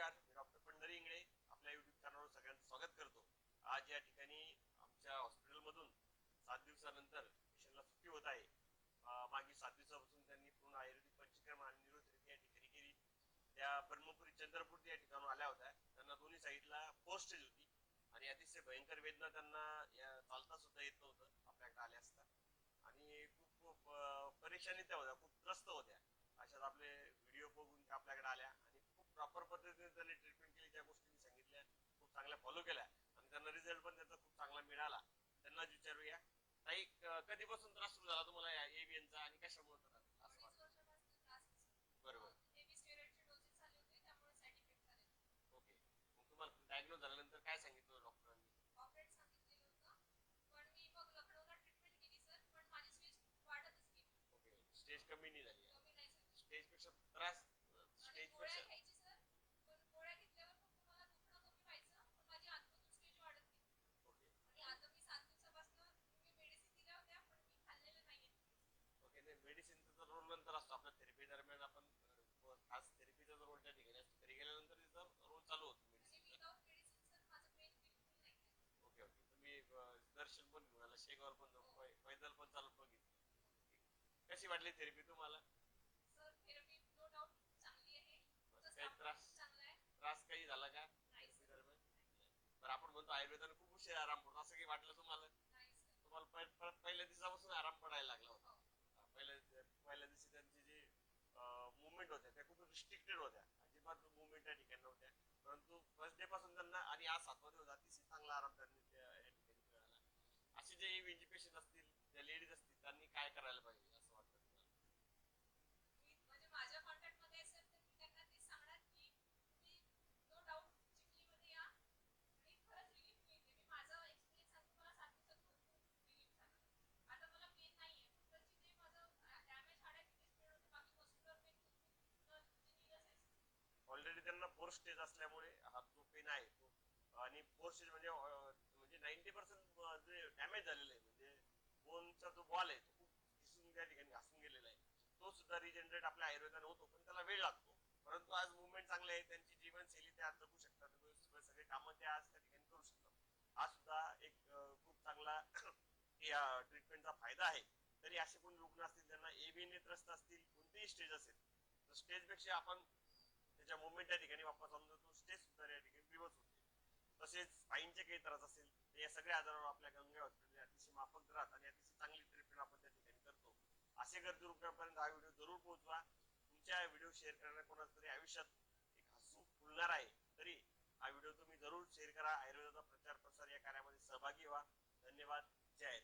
नमस्कार. मी डॉक्टर पंढरी इंगळे. आपल्या युट्यूब चॅनलवर सगळ्यांचं स्वागत करतो. आज या ठिकाणी आमच्या हॉस्पिटलमधून सात दिवसानंतर पेशंटला सुट्टी होत आहे. मागील सात दिवसापासून त्यांनी पूर्ण आयुर्वेदिक पंचक्रम आणि न्यूरोथेरपी या ठिकाणी केली. त्या ब्रह्मपुरी चंद्रपूर या ठिकाणून आल्या होत्या. त्यांना दोन्ही साईडला पोस्टेज होती. आणि अतिशय भयंकर वेदना त्यांना या चालता सुद्धा येत नव्हतं. आपल्याकडे आल्या असता. आणि खूप खूप परेशानी त्या होत्या. खूप त्रस्त होत्या. अशाच आपले व्हिडिओ बघून त्या आपल्याकडे आल्या आणि खूप प्रॉपर पद्धतीने त्यांनी ट्रीटमेंट केली ज्या गोष्टी मी सांगितल्या खूप चांगल्या फॉलो केल्या आणि त्यांना रिझल्ट पण त्याचा खूप चांगला मिळाला. त्यांनाच विचारूया. ताई कधीपासून त्रास सुरू झाला तुम्हाला या एव्हीएनचा आणि कशामुळे त्रास. बरोबर. ओके. मग तुम्हाला डायग्नोज झाल्यानंतर काय सांगितलं डॉक्टरांनी स्टेज कमी नाही झाली. स्टेजपेक्षा त्रास आणि स्टेज गोळ्या पेक्षा घ्यायची सर पण गोळ्या घेतल्यावर फक्त मला दुखणं कमी व्हायचं पण माझी आतमधून स्टेज वाढत गेली ओके आणि आता मी सात दिवसापासून मी मेडिसिन दिल्या होत्या पण मी खाल्लेलं नाहीये ओके नाही मेडिसिनचा रोल नंतर असतो आपल्या थेरपी दरम्यान आपण खास थेरपीचा जर रोल त्या ठिकाणी असतो घरी गेल्यानंतर तिचा रोल चालू होतो. Okay okay. तुम्ही दर्शन पण घेऊन आला शेगावर पण जाऊन पै- पैदल पण चालून बघितलं. कशी वाटली थेरपी तुम्हाला? काही त्रास? त्रास काही झाला का बरं आपण म्हणतो आयुर्वेदाने खूप उशीर आराम पडतो असं काही वाटलं तुम्हाला? तुम्हाला परत पहिल्या दिवसापासून आराम पडायला लागला होता हो. अं, पहिल्या पहिल्या दिवशी त्यांची जी मुवमेंट होत्या त्या खूप रिस्ट्रिक्टेड होत्या अजिबात मुवमेंट त्या ठिकाणी नव्हत्या परंतु फर्स्ट डे पासून त्यांना आणि आज सातवा दिवस अतिशय चांगला आराम त्यांनी त्या या ठिकाणी मिळाला पेशंट असतील ज्या लेडीज असतील त्यांनी काय करायला पाहिजे असं वाटतं म्हणजे माझ्या कॉन्टॅक्टमध्ये असेल तर मी त्यांना ते सांगणार की तुम्ही नो डाऊट चिखलीमध्ये या आणि खरंच रिलीफ मिळते मी माझा एक्सपिरियन्स सांगतो मला सात दिवसात भरपूर रिलीफ झाला. आता मला पेन नाहीये फक्त जिथे माझं डॅमेज हाड आहे तिथेच पेन होतं. बाकी मस्क्युलर पेन पूर्ण म्हणजे नीरस आहे. ऑलरेडी त्यांना फोर स्टेज असल्यामुळे हा जो पेन आहे तो आणि फोर स्टेज म्हणजे म्हणजे नाईन्टी पर्सेंट जे डॅमेज झालेलं आहे म्हणजे तुमचा जो बॉल आहे तो खूप दिसून त्या ठिकाणी घासून गेलेला आहे. तो सुद्धा रिजनरेट आपल्या आयुर्वेदाने होतो पण त्याला वेळ लागतो. परंतु आज मुवमेंट चांगले आहे त्यांची जीवनशैली ते जगू शकतात. सगळे कामं ते आज त्या ठिकाणी करू शकतात. हा सुद्धा एक खूप चांगला या ट्रीटमेंटचा फायदा आहे. तरी असे कोण रुग्ण असतील त्यांना एबीने त्रस्त असतील कोणतेही स्टेज असेल तर स्टेजपेक्षा आपण त्याच्या मुवमेंट त्या ठिकाणी वापस आणून तो स्टेज सुद्धा या ठिकाणी रिवर्स होते. तसेच स्पाईनचे काही त्रास असेल तर या सगळ्या आजारावर आपल्या गंगा हॉस्पिटल अतिशय माफक दरात आणि अतिशय चांगली ट्रीटमेंट आपण त्या ठिकाणी करतो. असे गरजू रुग्णांपर्यंत हा व्हिडिओ जरूर पोहोचवा. तुमच्या व्हिडिओ शेअर करण्यात कोणाचं तरी आयुष्यात एक हसू फुलणार आहे तरी हा व्हिडिओ तुम्ही जरूर शेअर करा. आयुर्वेदाचा प्रचार प्रसार या कार्यामध्ये सहभागी व्हा. धन्यवाद. जय